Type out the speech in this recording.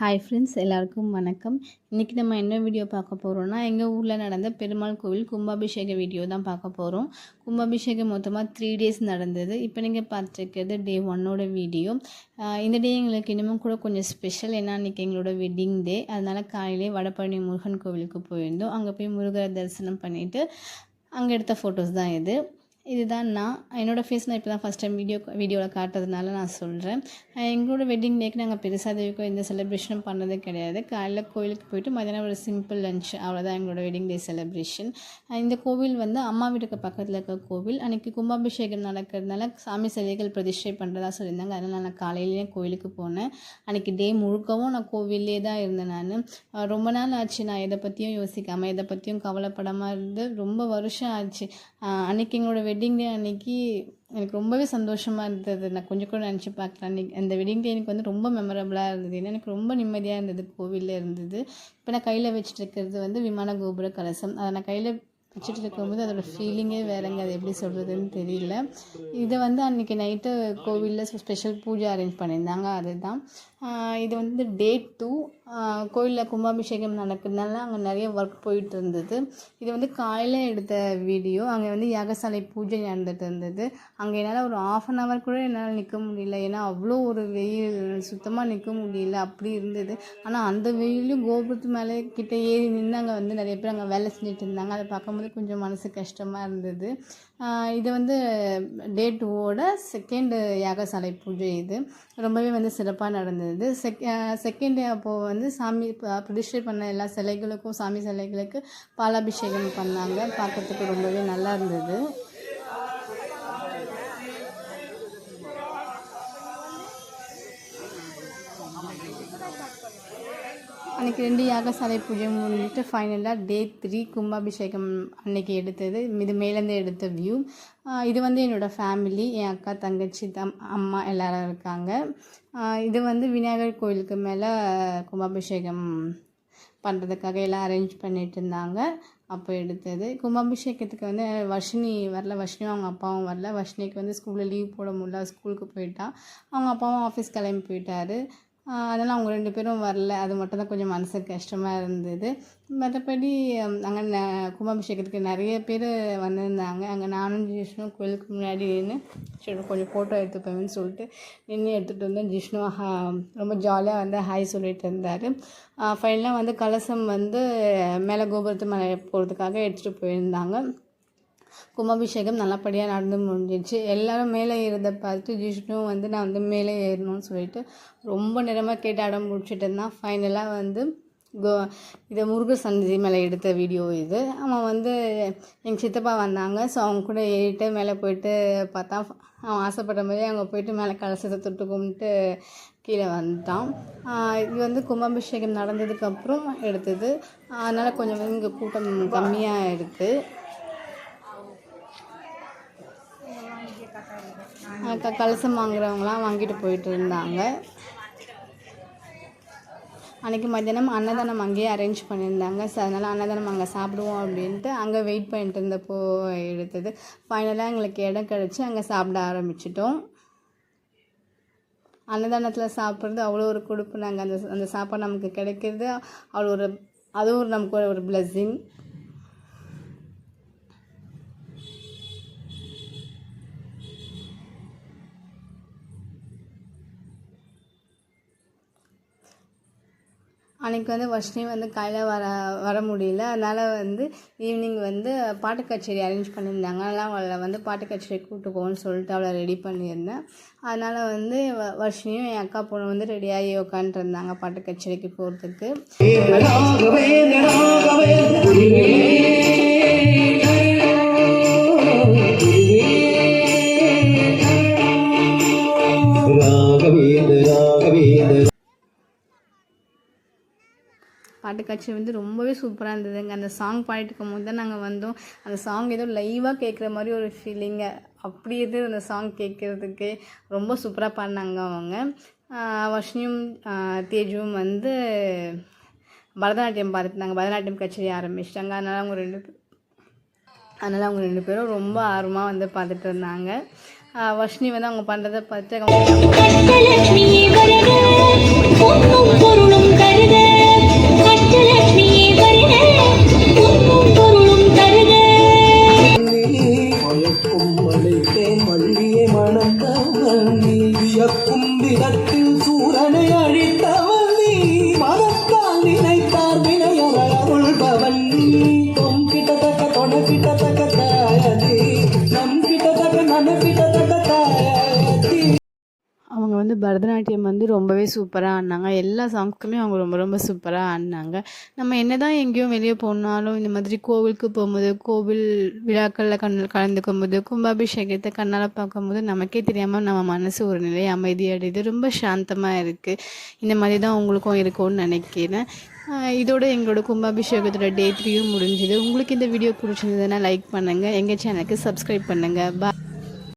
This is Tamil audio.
ஹாய் ஃப்ரெண்ட்ஸ் எல்லாருக்கும் வணக்கம். இன்றைக்கி நம்ம என்ன வீடியோ பார்க்க போகிறோம்னா எங்கள் ஊரில் நடந்த பெருமாள் கோவில் கும்பாபிஷேக வீடியோ தான் பார்க்க போகிறோம் கும்பாபிஷேகம் மொத்தமாக த்ரீ டேஸ் நடந்தது. இப்போ நீங்கள் பார்த்துருக்கிறது டே ஒன்னோட வீடியோ இந்த டே எங்களுக்கு இன்னமும் கூட கொஞ்சம் ஸ்பெஷல் ஏன்னா இன்றைக்கி எங்களோட வெட்டிங் டே அதனால் காலையிலே வடபழனி முருகன் கோவிலுக்கு போயிருந்தோம். அங்கே போய் முருகரை தரிசனம் பண்ணிவிட்டு அங்கே எடுத்த ஃபோட்டோஸ் தான் இது. இதுதான் நான். என்னோடய ஃபேஸ் நான் இப்போ தான் ஃபஸ்ட் டைம் வீடியோ வீடியோவில் காட்டுறதுனால நான் சொல்கிறேன் எங்களோட வெட்டிங் டேக்கு நாங்கள் பெருசாக இதுவரைக்கும் எந்த செலிப்ரேஷனும் பண்ணதே கிடையாது. காலையில் கோயிலுக்கு போயிட்டு மதியானம் ஒரு சிம்பிள் லஞ்ச் அவ்வளோதான் எங்களோட வெட்டிங் டே செலிப்ரேஷன் இந்த கோவில் வந்து அம்மா வீட்டுக்கு பக்கத்தில் இருக்க கோவில். அன்றைக்கி கும்பாபிஷேகம் நடக்கிறதுனால சாமி சிலைகள் பிரதிஷ்டை பண்ணுறதா சொல்லியிருந்தாங்க. அதனால் நான் காலையிலேயே கோயிலுக்கு போனேன். அன்றைக்கி டே முழுக்கவும் நான் கோவிலே தான் இருந்தேன் நான். ரொம்ப நாள் ஆச்சு. நான் எதை பற்றியும் யோசிக்காமல் எதை பற்றியும் கவலைப்படாமல் இருந்து ரொம்ப வருஷம் ஆச்சு. அன்றைக்கி எங்களோட வெட்டிங் வெட்டிங் டே அன்றைக்கி எனக்கு ரொம்பவே சந்தோஷமாக இருந்தது. நான் கொஞ்சம் கூட நினச்சி பார்க்கல. அன்றைக்கி அந்த வெட்டிங் டே எனக்கு வந்து ரொம்ப மெமரபுளாக இருந்தது. ஏன்னா எனக்கு ரொம்ப நிம்மதியாக இருந்தது கோவிலில் இருந்தது. இப்போ நான் கையில் வச்சுட்டு இருக்கிறது வந்து விமான கோபுர கலசம். அதை நான் கையில் வச்சுட்டு இருக்கும்போது அதோடய ஃபீலிங்கே வேறங்க. அது எப்படி சொல்கிறதுன்னு தெரியல. இதை வந்து அன்றைக்கி நைட்டு கோவிலில் ஸ்பெஷல் பூஜை அரேஞ்ச் பண்ணியிருந்தாங்க. அதுதான். இது வந்து டே டூ கோயிலில் கும்பாபிஷேகம் நடக்கிறதுனால அங்கே நிறைய ஒர்க் போயிட்டு இருந்தது. இது வந்து காலையில் எடுத்த வீடியோ அங்கே வந்து யாகசாலை பூஜை நடந்துட்டு இருந்தது. அங்கே என்னால் ஒரு ஆஃப் அன் ஹவர் கூட என்னால் நிற்க முடியல. ஏன்னா அவ்வளோ ஒரு வெயில் சுத்தமாக நிற்க முடியல. அப்படி இருந்தது. ஆனால் அந்த வெயிலும் கோபுரத்து மேலே கிட்ட ஏறி நின்று அங்கே வந்து நிறைய பேர் அங்கே வேலை செஞ்சுட்டு இருந்தாங்க. அதை பார்க்கும்போது கொஞ்சம் மனசு கஷ்டமாக இருந்தது. இது வந்து டே டூவோட செகண்டு யாகசாலை பூஜை இது. ரொம்பவே வந்து சிறப்பாக நடந்தது. செக் செகண்ட் அப்போது வந்து சாமி பிரதிஷ்டை பண்ண எல்லா சிலைகளுக்கும் சாமி சிலைகளுக்கு பாலாபிஷேகம் பண்ணாங்க. பார்க்கறதுக்கு ரொம்பவே நல்லா இருந்தது. அன்றைக்கி ரெண்டு யாகசாலை பூஜை முடிஞ்சிட்டு ஃபைனலாக டே த்ரீ கும்பாபிஷேகம் அன்னைக்கு எடுத்தது. இது மேலேருந்து எடுத்த வியூ இது வந்து என்னோடய ஃபேமிலி என் அக்கா தங்கச்சி தம் அம்மா எல்லோரும் இருக்காங்க. இது வந்து விநாயகர் கோயிலுக்கு மேலே கும்பாபிஷேகம் பண்ணுறதுக்காக எல்லாம் அரேஞ்ச் பண்ணிட்டு இருந்தாங்க. அப்போ எடுத்தது. கும்பாபிஷேகத்துக்கு வந்து வர்ஷினி வரல வர்ஷினியும் அவங்க அப்பாவும் வரல. வர்ஷினிக்கு வந்து ஸ்கூலில் லீவ் போட முடியல. ஸ்கூலுக்கு போயிட்டா. அவங்க அப்பாவும் ஆஃபீஸ் கிளம்பி போயிட்டாரு. அதனால் அவங்க ரெண்டு பேரும் வரல. அது மட்டும் தான் கொஞ்சம் மனசுக்கு கஷ்டமாக இருந்தது. மற்றபடி அங்கே ந கும்பாபிஷேகத்துக்கு நிறைய பேர் வந்திருந்தாங்க. அங்கே நானும் ஜிஷ்ணும் கோயிலுக்கு முன்னாடி நின்று சரி கொஞ்சம் ஃபோட்டோ எடுத்துப்பேன்னு சொல்லிட்டு நின்று எடுத்துகிட்டு வந்தேன் ஜிஷ்ணு ரொம்ப ஜாலியாக வந்து ஹாய் சொல்லிட்டு இருந்தார். ஃபைனலாக வந்து கலசம் வந்து மேலே கோபுரத்து மேலே போகிறதுக்காக எடுத்துகிட்டு போயிருந்தாங்க. கும்பாபிஷேகம் நல்லபடியாக நடந்து முடிஞ்சிச்சு எல்லோரும் மேலே ஏறதை பார்த்து ஜிஷ்ணு வந்து நான் வந்து மேலே ஏறணும்னு சொல்லிட்டு ரொம்ப நேரமாக கேட்டு அடம் முடிச்சுட்டு இருந்தான். ஃபைனலாக வந்து கோ இதை முருக சந்தி மேலே எடுத்த வீடியோ இது. அவன் வந்து எங்கள் சித்தப்பா வந்தாங்க. ஸோ அவங்க கூட ஏறிட்டு மேலே போயிட்டு பார்த்தா அவன் ஆசைப்பட்ட மாதிரி அங்கே போயிட்டு மேலே கலசத்தை தொட்டு கும்பிட்டு கீழே வந்துட்டான். இது வந்து கும்பாபிஷேகம் நடந்ததுக்கப்புறம் எடுத்தது. அதனால் கொஞ்சம் இங்கே கூட்டம் கம்மியாக இருக்குது க கலசம் வாங்குறவங்களாம் வாங்கிட்டு போயிட்டு இருந்தாங்க அன்றைக்கி மத்தியானம் அன்னதானம் அங்கேயே அரேஞ்ச் பண்ணியிருந்தாங்க. ஸோ அதனால் அன்னதானம் அங்கே சாப்பிடுவோம் அப்படின்ட்டு அங்கே வெயிட் பண்ணிட்டு இருந்தப்போ எடுத்தது ஃபைனலாக எங்களுக்கு இடம் கிடச்சி அங்கே சாப்பிட ஆரம்பிச்சிட்டோம். அன்னதானத்தில் சாப்பிட்றது அவ்வளோ ஒரு கொடுப்பு. நாங்கள் அந்த அந்த சாப்பாடு நமக்கு கிடைக்கிறது அவ்வளோ ஒரு அதுவும் ஒரு நமக்கு ஒரு பிளஸ்ஸிங் அன்றைக்கி வந்து வர்ஷினி வந்து காலையில் வர வர முடியல. அதனால் வந்து ஈவினிங் வந்து பாட்டு கச்சேரி அரேஞ்ச் பண்ணியிருந்தாங்க. அதனால் அவளை வந்து பாட்டு கச்சேரி கூப்பிட்டு போகணும்னு சொல்லிட்டு அவளை ரெடி பண்ணியிருந்தேன். அதனால் வந்து வர்ஷினியும் என் அக்கா பொண்ணு வந்து ரெடியாகி உட்காந்துருந்தாங்க பாட்டு கச்சேரிக்கு போகிறதுக்கு பாட்டு காட்சி வந்து ரொம்பவே சூப்பராக இருந்ததுங்க. அந்த சாங் பாடிட்டு இருக்கும் போது தான் நாங்கள் வந்தோம். அந்த சாங் ஏதோ லைவாக கேட்குற மாதிரி ஒரு ஃபீலிங்கு அப்படி இது அந்த சாங் கேட்குறதுக்கு ரொம்ப சூப்பராக பாடினாங்க அவங்க. வர்ஷினியும் தேஜுவும் வந்து பரதநாட்டியம் பார்த்துட்டாங்க பரதநாட்டியம் கச்சேரி ஆரம்பிச்சிட்டாங்க. அதனால் அவங்க ரெண்டு அதனால் அவங்க ரெண்டு பேரும் ரொம்ப ஆர்வமாக வந்து பார்த்துட்டு இருந்தாங்க. வர்ஷினி வந்து அவங்க பண்ணுறதை பார்த்து வியக்கும் விதத்தில் பரதநாட்டியம் வந்து ரொம்பவே சூப்பராக ஆடினாங்க. எல்லா சாங்ஸ்க்குமே அவங்க ரொம்ப ரொம்ப சூப்பராக ஆடினாங்க. நம்ம என்ன தான் எங்கேயும் வெளியே போனாலும் இந்த மாதிரி கோவிலுக்கு போகும்போது கோவில் விழாக்களில் கண் கலந்துக்கும் போது கும்பாபிஷேகத்தை கண்ணால் பார்க்கும்போது நமக்கே தெரியாமல் நம்ம மனசு ஒரு நிலை அமைதியடையுது. ரொம்ப சாந்தமாக இருக்குது இந்த மாதிரி தான் உங்களுக்கும் இருக்கும்னு நினைக்கிறேன். இதோட எங்களோட கும்பாபிஷேகத்தோட டே த்ரீயும் முடிஞ்சுது. உங்களுக்கு இந்த வீடியோ பிடிச்சிருந்ததுன்னா லைக் பண்ணுங்கள் எங்கள் சேனலுக்கு சப்ஸ்கிரைப் பண்ணுங்கள் பா